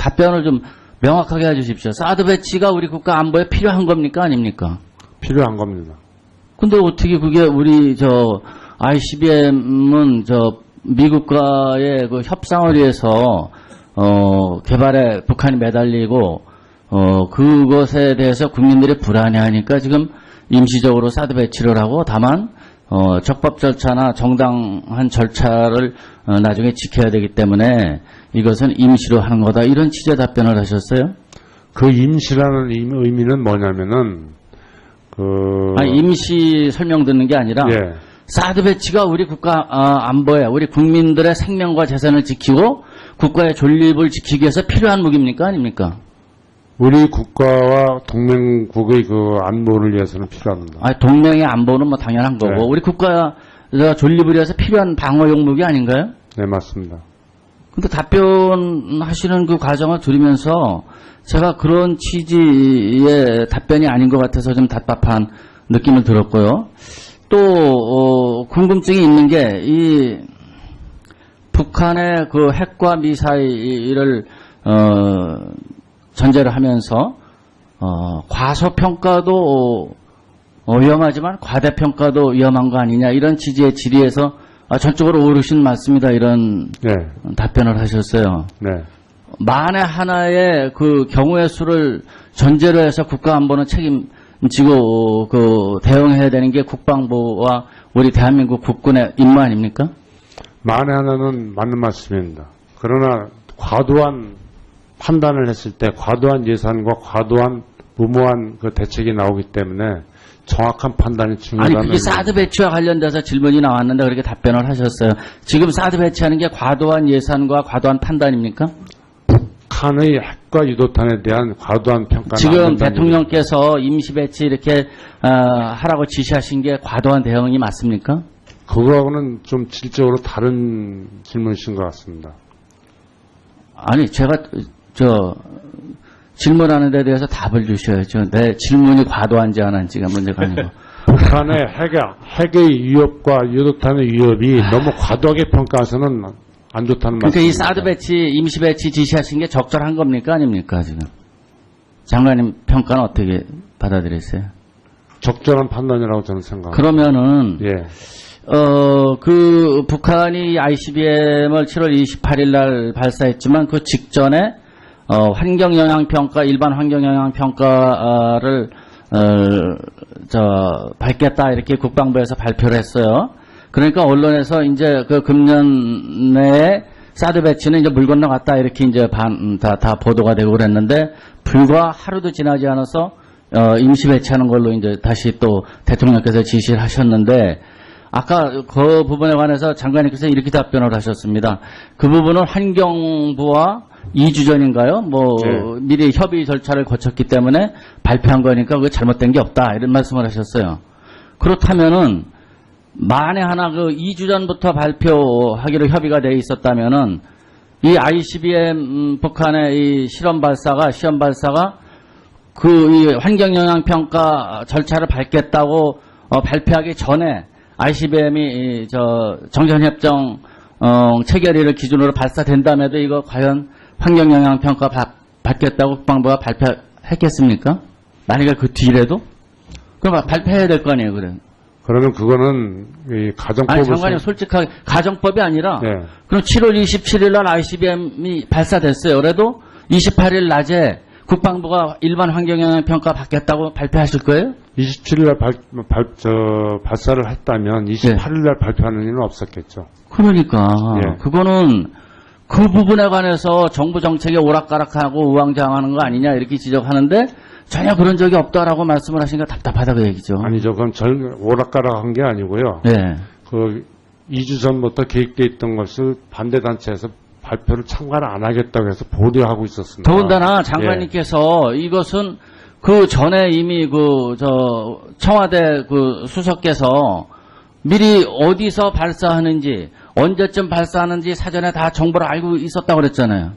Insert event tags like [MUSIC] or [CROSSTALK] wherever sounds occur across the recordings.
답변을 좀 명확하게 해주십시오. 사드 배치가 우리 국가 안보에 필요한 겁니까 아닙니까? 필요한 겁니다. 근데 어떻게 그게 우리 저 ICBM은 저 미국과의 그 협상을 위해서 어 개발에 북한이 매달리고 어 그것에 대해서 국민들이 불안해하니까 지금 임시적으로 사드 배치를 하고 다만 어 적법 절차나 정당한 절차를 어, 나중에 지켜야 되기 때문에 이것은 임시로 하는 거다 이런 취재 답변을 하셨어요. 그 임시라는 의미- 의미는 뭐냐면은 그 아니 임시 설명 듣는 게 아니라 예. 사드 배치가 우리 국가 아, 안보에 우리 국민들의 생명과 재산을 지키고 국가의 존립을 지키기 위해서 필요한 무기입니까 아닙니까? 우리 국가와 동맹국의 그 안보를 위해서는 필요합니다. 아 동맹의 안보는 뭐 당연한 거고 네. 우리 국가 존립을 위해서 필요한 방어용 무기 아닌가요? 네, 맞습니다. 근데 답변하시는 그 과정을 들으면서 제가 그런 취지의 답변이 아닌 것 같아서 좀 답답한 느낌을 들었고요. 또 어, 궁금증이 있는 게 이 북한의 그 핵과 미사일을 어, 전제를 하면서 어, 과소평가도 어, 위험하지만 과대평가도 위험한 거 아니냐 이런 취지의 질의에서 아, 전적으로 오르신 맞습니다 이런 네, 답변을 하셨어요. 네. 만에 하나의 그 경우의 수를 전제로 해서 국가 안보는 책임지고 그 대응해야 되는 게 국방부와 우리 대한민국 국군의 임무 아닙니까? 만에 하나는 맞는 말씀입니다. 그러나 과도한 판단을 했을 때 과도한 예산과 과도한 무모한 그 대책이 나오기 때문에 정확한 판단이 아니 중요하다는 그게 사드 배치와 관련돼서 질문이 나왔는데 그렇게 답변을 하셨어요. 지금 사드 배치하는 게 과도한 예산과 과도한 판단입니까? 북한의 핵과 유도탄에 대한 과도한 평가는 안 지금 대통령께서 임시 배치 이렇게 어, 하라고 지시하신 게 과도한 대응이 맞습니까? 그거하고는 좀 질적으로 다른 질문이신 것 같습니다. 아니 제가 저 질문하는 데 대해서 답을 주셔야죠. 내 질문이 과도한지 안 한지가 문제가 아니고. [LAUGHS] 북한의 핵의, 핵의 위협과 유도탄의 위협이 너무 과도하게 평가해서는 안 좋다는 그러니까 말씀입니다. 이 사드 배치, 임시 배치 지시하신 게 적절한 겁니까 아닙니까 지금? 장관님 평가는 어떻게 받아들였어요? 적절한 판단이라고 저는 생각합니다. 그러면은 예, 어, 그, 북한이 ICBM을 7월 28일 날 발사했지만 그 직전에, 어, 환경영향평가, 일반 환경영향평가를, 어, 저, 밝겠다, 이렇게 국방부에서 발표를 했어요. 그러니까 언론에서 이제 그 금년 내에 사드 배치는 이제 물 건너갔다, 이렇게 이제 반, 음, 다, 다 보도가 되고 그랬는데, 불과 하루도 지나지 않아서, 어, 임시 배치하는 걸로 이제 다시 또 대통령께서 지시를 하셨는데, 아까 그 부분에 관해서 장관님께서 이렇게 답변을 하셨습니다. 그 부분은 환경부와 2주 전인가요? 뭐 네. 미리 협의 절차를 거쳤기 때문에 발표한 거니까 그게 잘못된 게 없다 이런 말씀을 하셨어요. 그렇다면은 만에 하나 그 2주 전부터 발표하기로 협의가 돼 있었다면은 이 ICBM 음, 북한의 이 실험 발사가 시험 발사가 그이 환경 영향 평가 절차를 밟겠다고 어, 발표하기 전에 ICBM이 저 정전 협정 어, 체결일을 기준으로 발사된다면도 이거 과연 환경 영향 평가 받, 받겠다고 국방부가 발표했겠습니까? 만약에 그 뒤라도 그럼 발표해야 될 거 아니에요, 그래. 그러면 그거는 이 아니 가정법을 장관님 솔직하게 가정법이 아니라 예. 그럼 7월 27일 날 ICBM이 발사됐어요. 그래도 28일 낮에 국방부가 일반 환경영향 평가 받겠다고 발표하실 거예요? 27일 날 발, 발, 저, 발사를 했다면 28일 날 발표하는 일은 없었겠죠. 그러니까 예. 그거는 그 부분에 관해서 정부 정책에 오락가락하고 우왕좌왕하는 거 아니냐 이렇게 지적하는데 전혀 그런 적이 없다라고 말씀을 하시니까 답답하다 그 얘기죠. 아니죠. 그건 절, 오락가락한 게 아니고요. 네. 그 2주 전부터 계획돼 있던 것을 반대 단체에서 발표를 참가를 안 하겠다고 해서 보류하고 있었습니다. 더군다나 장관님께서 이것은 그 전에 이미 그 저 청와대 그 수석께서 미리 어디서 발사하는지 언제쯤 발사하는지 사전에 다 정보를 알고 있었다고 그랬잖아요.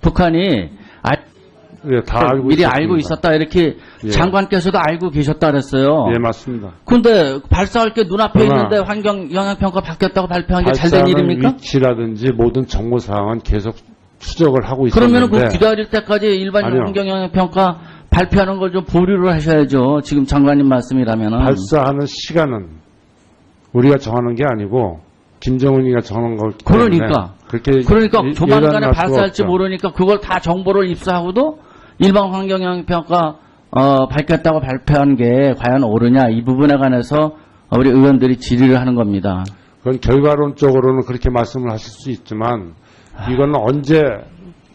북한이 아, 예, 다 알고 미리 있었습니다. 알고 있었다 이렇게 예. 장관께서도 알고 계셨다 그랬어요. 예, 맞습니다. 근데 발사할 게 눈앞에 있는데 환경 영향 평가 바뀌었다고 발표한 게 잘 된 일입니까? 위치라든지 모든 정보 사항은 계속 추적을 하고 있었는데 그러면은 그 기다릴 때까지 일반 아니요. 환경 영향 평가 발표하는 걸 좀 보류를 하셔야죠. 지금 장관님 말씀이라면은. 발사하는 시간은 우리가 정하는 게 아니고 김정은이가 거기 때문에 그러니까. 그렇게 그러니까 예- 조만간에 발사할지 없죠. 모르니까 그걸 다 정보를 입수하고도 일반 환경영향평가 어, 밝혔다고 발표한 게 과연 옳으냐 이 부분에 관해서 우리 의원들이 질의를 하는 겁니다. 그건 결과론적으로는 그렇게 말씀을 하실 수 있지만 이거는 언제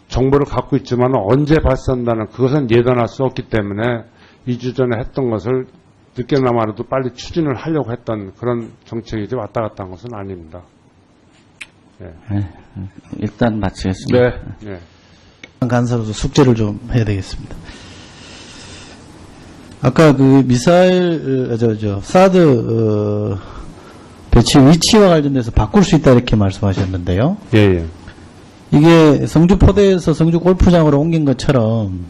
정보를 갖고 있지만 언제 발사한다는 그것은 예단할 수 없기 때문에 2주 전에 했던 것을 늦게나마라도 빨리 추진을 하려고 했던 그런 정책이 지 왔다 갔다 한 것은 아닙니다. 일단 마치겠습니다. 네. 간사로서 숙제를 좀 해야 되겠습니다. 아까 그 미사일 어, 저저 사드 어, 배치 위치와 관련돼서 바꿀 수 있다 이렇게 말씀하셨는데요. 예, 예. 이게 성주 포대에서 성주 골프장으로 옮긴 것처럼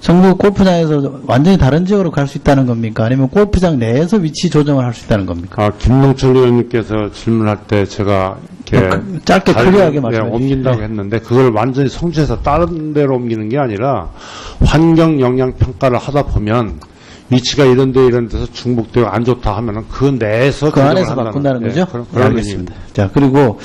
성주 골프장에서 완전히 다른 지역으로 갈 수 있다는 겁니까? 아니면 골프장 내에서 위치 조정을 할 수 있다는 겁니까? 아, 김동철 의원님께서 질문할 때 제가 이렇게 그- 짧게 잘- 클리어하게 예, 말씀해 주시죠. 옮긴다고 네. 했는데 그걸 완전히 성주에서 다른 데로 옮기는 게 아니라 환경 영향 평가를 하다 보면 위치가 이런 데 이런 데서 중복되고 안 좋다 하면은 그 내에서 그 안에서 한다는, 바꾼다는 예, 거죠? 그런, 네, 그런 알겠습니다. 자, 그리고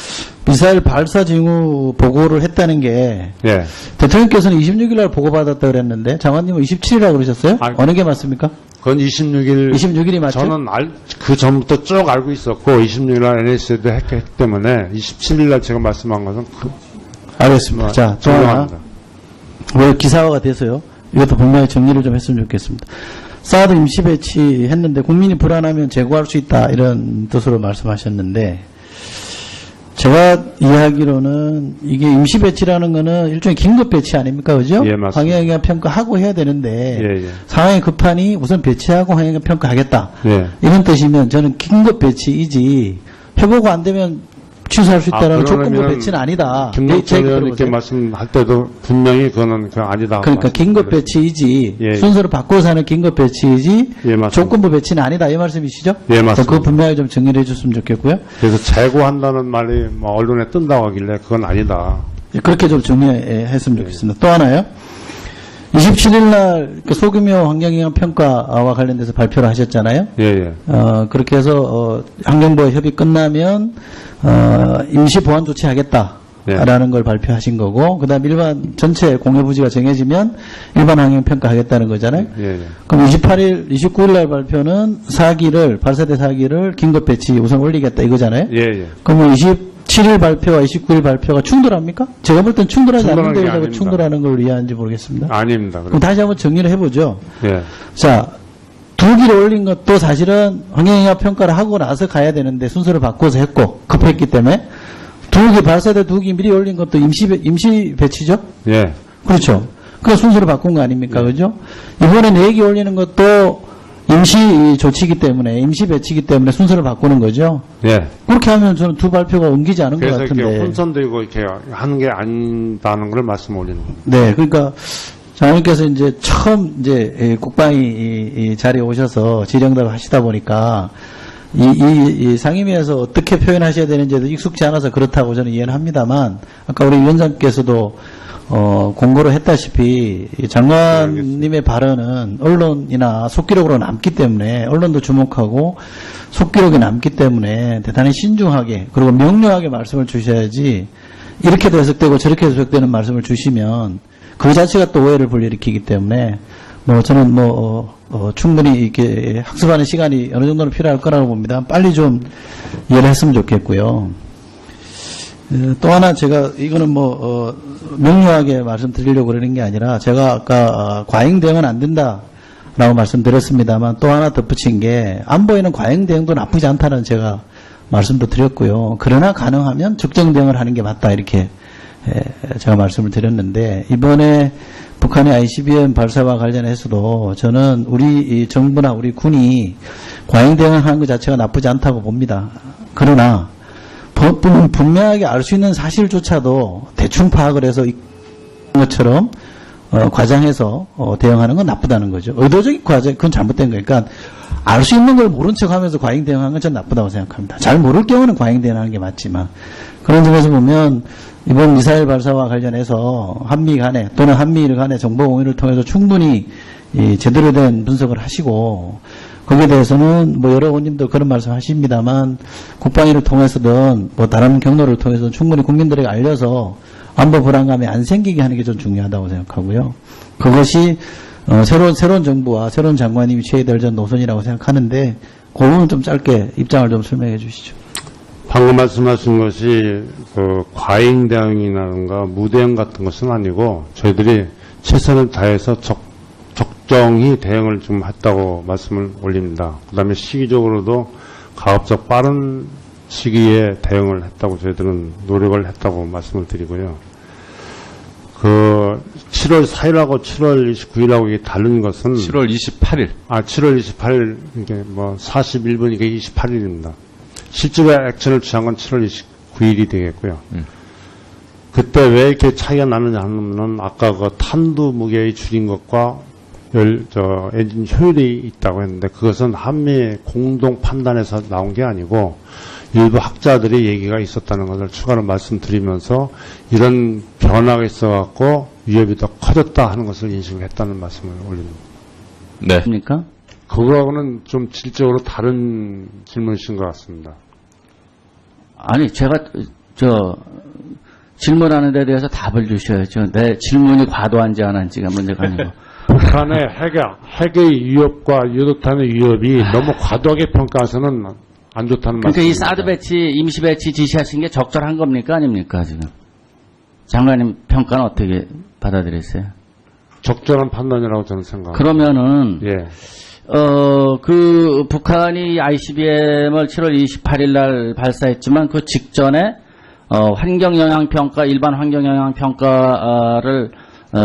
미사일 발사 징후 보고를 했다는 게 의미입니다. 예. 대통령께서는 26일 날 보고받았다 그랬는데 장관님은 27일이라고 그러셨어요? 아, 어느 게 맞습니까? 그건 26일 26일이 맞죠? 저는 알, 그 전부터 쭉 알고 있었고 26일 날 NSC도 했기 때문에 27일 날 제가 말씀한 것은 그, 알겠습니다. 자. 정확합니다. 왜 기사화가 돼서요? 이것도 분명히 정리를 좀 했으면 좋겠습니다. 사드 임시 배치 했는데 국민이 불안하면 재고할 수 있다 이런 뜻으로 말씀하셨는데 제가 이해하기로는 이게 임시 배치라는 거는 일종의 긴급 배치 아닙니까? 그죠? 예, 맞습니다. 환경영향 평가하고 해야 되는데 예, 예. 상황이 급하니 우선 배치하고 환경영향 평가하겠다. 예. 이런 뜻이면 저는 긴급 배치이지 회보가 안 되면 취소할 수 아, 있다는 조건부 그러면 배치는 아니다. 김동철 의원님께. 말씀할 때도 분명히 그거는 그 아니다. 그러니까 긴급. 배치이지 예. 순서를 바꿔서 하는 긴급 배치이지 예. 조건부 배치는 아니다 이 말씀이시죠? 예, 맞습니다. 그거 분명히 좀 정리를 해줬으면 좋겠고요. 그래서 재고한다는 말이 뭐 언론에 뜬다고 하길래 그건 아니다. 예, 그렇게 좀 정리했으면 좋겠습니다. 또 하나요. 27일 날 소규모 환경영향 평가와 관련돼서 발표를 하셨잖아요. 예, 예. 어, 그렇게 해서 어, 환경부와 협의 끝나면 어, 임시 보완 조치하겠다. 네. 라는 걸 발표하신 거고, 그 다음 일반 전체 공여 부지가 정해지면 일반 환경 평가하겠다는 거잖아요. 예, 예. 그럼 28일, 29일 날 발표는 사기를, 발사대 사기를 긴급 배치 우선 올리겠다 이거잖아요. 예, 예. 그러면 27일 발표와 29일 발표가 충돌합니까? 제가 볼 땐 충돌하지 않는데 게 왜. 충돌하는 걸 이해하는지 모르겠습니다. 아닙니다. 그럼 다시 한번 정리를 해보죠. 예. 자, 두 기를 올린 것도 사실은 환경영향 평가를 하고 나서 가야 되는데 순서를 바꿔서 했고 급했기 때문에 두기 발사대 두기 미리 올린 것도 임시 배- 임시 배치죠? 예. 그렇죠. 그 순서를 바꾼 거 아닙니까? 그죠? 이번에 네기 올리는 것도 임시 조치이기 때문에 임시 배치이기 때문에 순서를 바꾸는 거죠. 예. 그렇게 하면 저는 두 발표가 옮기지 않은 것 그래서 이렇게 같은데. 혼선되고 이렇게 하는 게 아니다는 걸 말씀 올리는 겁니다. 네, 그러니까 장관님께서 이제 처음 이제 이 국방위 자리에 오셔서 질의응답을 하시다 보니까 이, 이, 이 상임위에서 어떻게 표현하셔야 되는지도 익숙지 않아서 그렇다고 저는 이해는 합니다만 아까 우리 위원장께서도 어, 공고를 했다시피 이 장관님의 발언은 언론이나 속기록으로 남기 때문에 언론도 주목하고 속기록이 남기 때문에 대단히 신중하게 그리고 명료하게 말씀을 주셔야지 이렇게도 해석되고 저렇게 해석되는 말씀을 주시면 그 자체가 또 오해를 불러일으키기 때문에 뭐 저는 뭐 어, 어, 충분히 이렇게 학습하는 시간이 어느 정도는 필요할 거라고 봅니다. 빨리 좀 이해를 했으면 좋겠고요. 어, 또 하나 제가 이거는 뭐 어, 명료하게 말씀드리려고 그러는 게 아니라 제가 아까 어, 과잉 대응은 안 된다 라고 말씀드렸습니다만 또 하나 덧붙인 게 안보에는 과잉 대응도 나쁘지 않다는 제가 말씀도 드렸고요. 그러나 가능하면 적정 대응을 하는 게 맞다 이렇게 에, 제가 말씀을 드렸는데 이번에 북한의 ICBM 발사와 관련해서도 저는 우리 이 정부나 우리 군이 과잉 대응을 하는 것 자체가 나쁘지 않다고 봅니다. 그러나 분명하게 알 수 있는 사실조차도 대충 파악을 해서 이 것처럼 어, 과장해서 어, 대응하는 건 나쁘다는 거죠. 의도적인 과장, 그건 잘못된 거니까 그러니까 알 수 있는 걸 모른 척하면서 과잉 대응하는 건 전 나쁘다고 생각합니다. 잘 모를 경우는 과잉 대응하는 게 맞지만 그런 점에서 보면 이번 미사일 발사와 관련해서 한미 간에 또는 한미일 간의 정보 공유를 통해서 충분히 이 제대로 된 분석을 하시고 거기에 대해서는 뭐 여러 의원님도 그런 말씀 하십니다만 국방위를 통해서든 뭐 다른 경로를 통해서 충분히 국민들에게 알려서 안보 불안감이 안 생기게 하는 게 좀 중요하다고 생각하고요. 그것이 어, 새로운 새로운 정부와 새로운 장관님이 취해야 될전 노선이라고 생각하는데 그 부분 좀 짧게 입장을 좀 설명해 주시죠. 방금 말씀하신 것이 그 과잉 대응이라든가 무대응 같은 것은 아니고 저희들이 최선을 다해서 적, 적정히 대응을 좀 했다고 말씀을 올립니다. 그 다음에 시기적으로도 가급적 빠른 시기에 대응을 했다고 저희들은 노력을 했다고 말씀을 드리고요. 그 7월 4일하고 7월 29일하고 이게 다른 것은 7월 28일. 아, 7월 28일, 이게 뭐 41분이니까 28일입니다. 실제로 액션을 취한 건 7월 29일이 되겠고요. 음. 그때 왜 이렇게 차이가 나느냐 하면은 아까 그 탄두 무게의 줄인 것과 열, 저, 엔진 효율이 있다고 했는데 그것은 한미 공동 판단에서 나온 게 아니고 일부 학자들의 얘기가 있었다는 것을 추가로 말씀드리면서 이런 변화가 있어갖고 위협이 더 커졌다 하는 것을 인식했다는 말씀을 올립니다. 네. 입니까? 그거하고는 좀 질적으로 다른 질문이신 것 같습니다. 아니, 제가, 저, 질문하는 데 대해서 답을 주셔야죠. 내 질문이 과도한지 안 한지가 문제가 아니고. [LAUGHS] 북한의 핵의, 핵의 위협과 유도탄의 위협이 너무 과도하게 평가해서는 안 좋다는 그러니까 이 말씀입니다. 사드 배치, 임시 배치 지시하신 게 적절한 겁니까? 아닙니까, 지금? 장관님 평가는 어떻게 받아들였어요? 적절한 판단이라고 저는 생각합니다. 그러면은, 예. 어, 그, 북한이 ICBM을 7월 28일 날 발사했지만 그 직전에, 어, 환경 영향 평가, 일반 환경 영향 평가를, 어,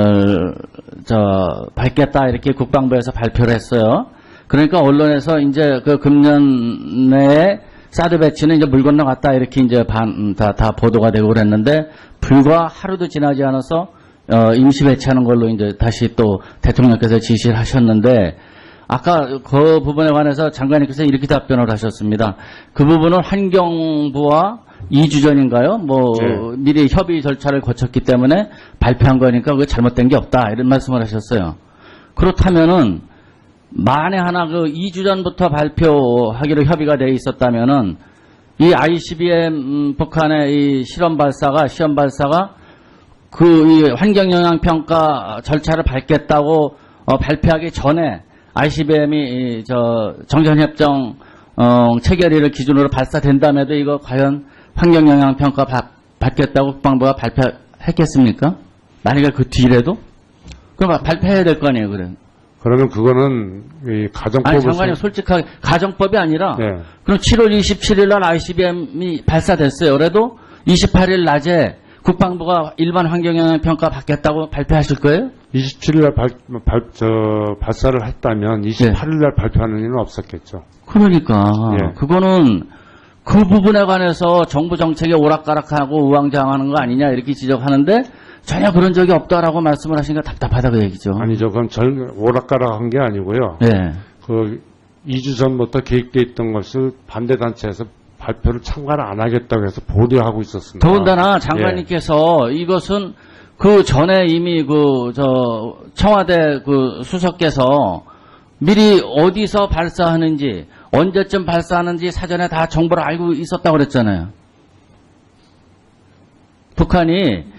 저, 밝겠다, 이렇게 국방부에서 발표를 했어요. 그러니까 언론에서 이제 그 금년 내에 사드 배치는 이제 물 건너갔다, 이렇게 이제 반, 음, 다, 다 보도가 되고 그랬는데, 불과 하루도 지나지 않아서, 어, 임시 배치하는 걸로 이제 다시 또 대통령께서 지시를 하셨는데, 아까 그 부분에 관해서 장관님께서 이렇게 답변을 하셨습니다. 그 부분은 환경부와 2주 전인가요? 뭐 네. 미리 협의 절차를 거쳤기 때문에 발표한 거니까 그게 잘못된 게 없다 이런 말씀을 하셨어요. 그렇다면은 만에 하나 그 2주 전부터 발표하기로 협의가 돼 있었다면은 이 ICBM 음, 북한의 이 실험 발사가 시험 발사가 그이 환경 영향 평가 절차를 밟겠다고 어, 발표하기 전에 ICBM이 저 정전 협정 어, 체결일을 기준으로 발사된다음에도 이거 과연 환경 영향 평가 받겠다고 국방부가 발표했겠습니까? 만약에 그 뒤래도 그럼 발표해야 될 거 아니에요, 그래. 그러면 그거는 이 아니 가정법을 장관님 솔직하게 가정법이 아니라 네. 그럼 7월 27일 날 ICBM이 발사됐어요. 그래도 28일 낮에 국방부가 일반 환경영향 평가 받겠다고 발표하실 거예요? 27일 날 발, 발, 저, 발사를 했다면 28일 날 발표하는 일은 없었겠죠. 그러니까 예. 그거는 그 부분에 관해서 정부 정책에 오락가락하고 우왕좌왕하는 거 아니냐 이렇게 지적하는데 전혀 그런 적이 없다라고 말씀을 하시니까 답답하다고 얘기죠. 아니죠. 그건 절, 오락가락한 게 아니고요. 예. 그 2주 전부터 계획돼 있던 것을 반대 단체에서 발표를 참가를 안 하겠다고 해서 보류하고 있었습니다. 더군다나 예. 장관님께서 이것은 그 전에 이미 그 저 청와대 그 수석께서 미리 어디서 발사하는지 언제쯤 발사하는지 사전에 다 정보를 알고 있었다고 그랬잖아요. 북한이 아,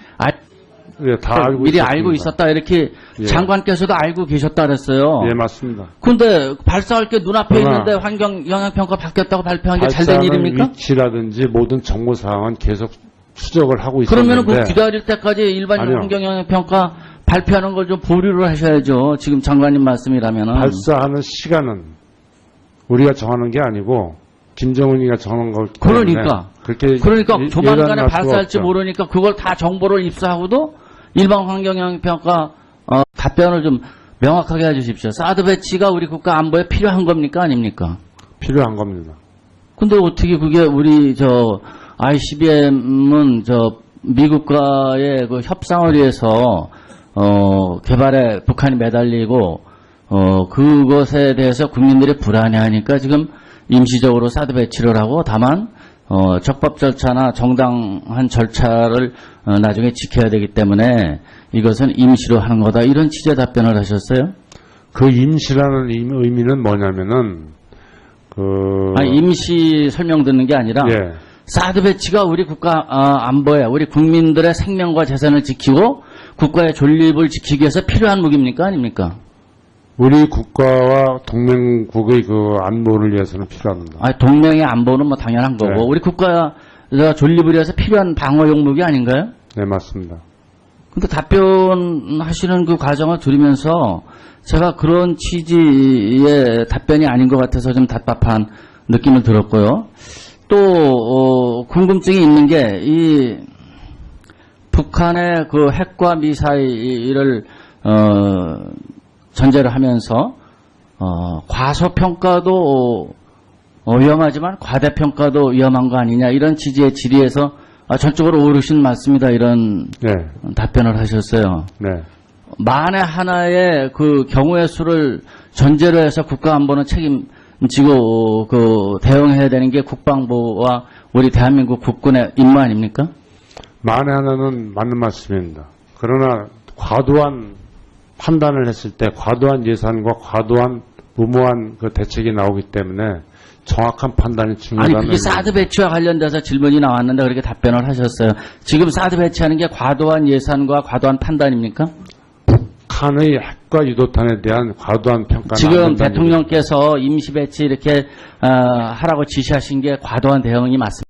예, 다 알고 미리 있었습니다. 알고 있었다 이렇게 예. 장관께서도 알고 계셨다 그랬어요. 예, 맞습니다. 근데 발사할 게 눈앞에 있는데 환경 영향 평가 받겠다고 발표한 게 잘 된 일입니까? 위치라든지 모든 정보 사항은 계속 추적을 하고 있었는데 그러면은 그 기다릴 때까지 일반 아니요. 환경 영향 평가 발표하는 걸 좀 보류를 하셔야죠. 지금 장관님 말씀이라면은. 발사하는 시간은 우리가 정하는 게 아니고 김정은이가 정한 걸 그러니까. 그렇게 그러니까 예- 조만간에 발사할지. 모르니까 그걸 다 정보를 입수하고도 일반 환경 영향 평가 어, 답변을 좀 명확하게 해주십시오. 사드 배치가 우리 국가 안보에 필요한 겁니까 아닙니까? 필요한 겁니다. 근데 어떻게 그게 우리 저 ICBM은 저 미국과의 그 협상을 위해서 어 개발에 북한이 매달리고 어 그것에 대해서 국민들이 불안해하니까 지금 임시적으로 사드 배치를 하고 다만 어, 적법 절차나 정당한 절차를 어, 나중에 지켜야 되기 때문에 이것은 임시로 하는 거다 이런 취재 답변을 하셨어요. 그 임시라는 의- 의미는 뭐냐면은 그 아니, 임시 설명 듣는 게 아니라 예. 사드 배치가 우리 국가 어, 안보에 우리 국민들의 생명과 재산을 지키고 국가의 존립을 지키기 위해서 필요한 무기입니까 아닙니까? 우리 국가와 동맹국의 그 안보를 위해서는 필요합니다. 아, 동맹의 안보는 뭐 당연한 거고 네. 우리 국가 존립을 위해서 필요한 방어용 무기 아닌가요? 네, 맞습니다. 근데 답변하시는 그 과정을 들으면서 제가 그런 취지의 답변이 아닌 것 같아서 좀 답답한 느낌을 들었고요. 또 어, 궁금증이 있는 게 이 북한의 그 핵과 미사일을 어, 전제를 하면서 어, 과소평가도 어, 위험하지만 과대평가도 위험한 거 아니냐 이런 취지의 질의에서 아, 전적으로 옳으신 말씀이다 이런 네, 답변을 하셨어요. 네, 만에 하나의 그 경우의 수를 전제로 해서 국가 안보는 책임지고 그 대응해야 되는 게 국방부와 우리 대한민국 국군의 임무 아닙니까? 만에 하나는 맞는 말씀입니다. 그러나 과도한 판단을 했을 때 과도한 예산과 과도한 무모한 그 대책이 나오기 때문에 정확한 판단이 아니 중요하다는 그게 사드 배치와 관련돼서 질문이 나왔는데 그렇게 답변을 하셨어요. 지금 사드 배치하는 게 과도한 예산과 과도한 판단입니까? 북한의 핵과 유도탄에 대한 과도한 평가는 안 지금 대통령께서 임시 배치 이렇게 어, 하라고 지시하신 게 과도한 대응이 맞습니다.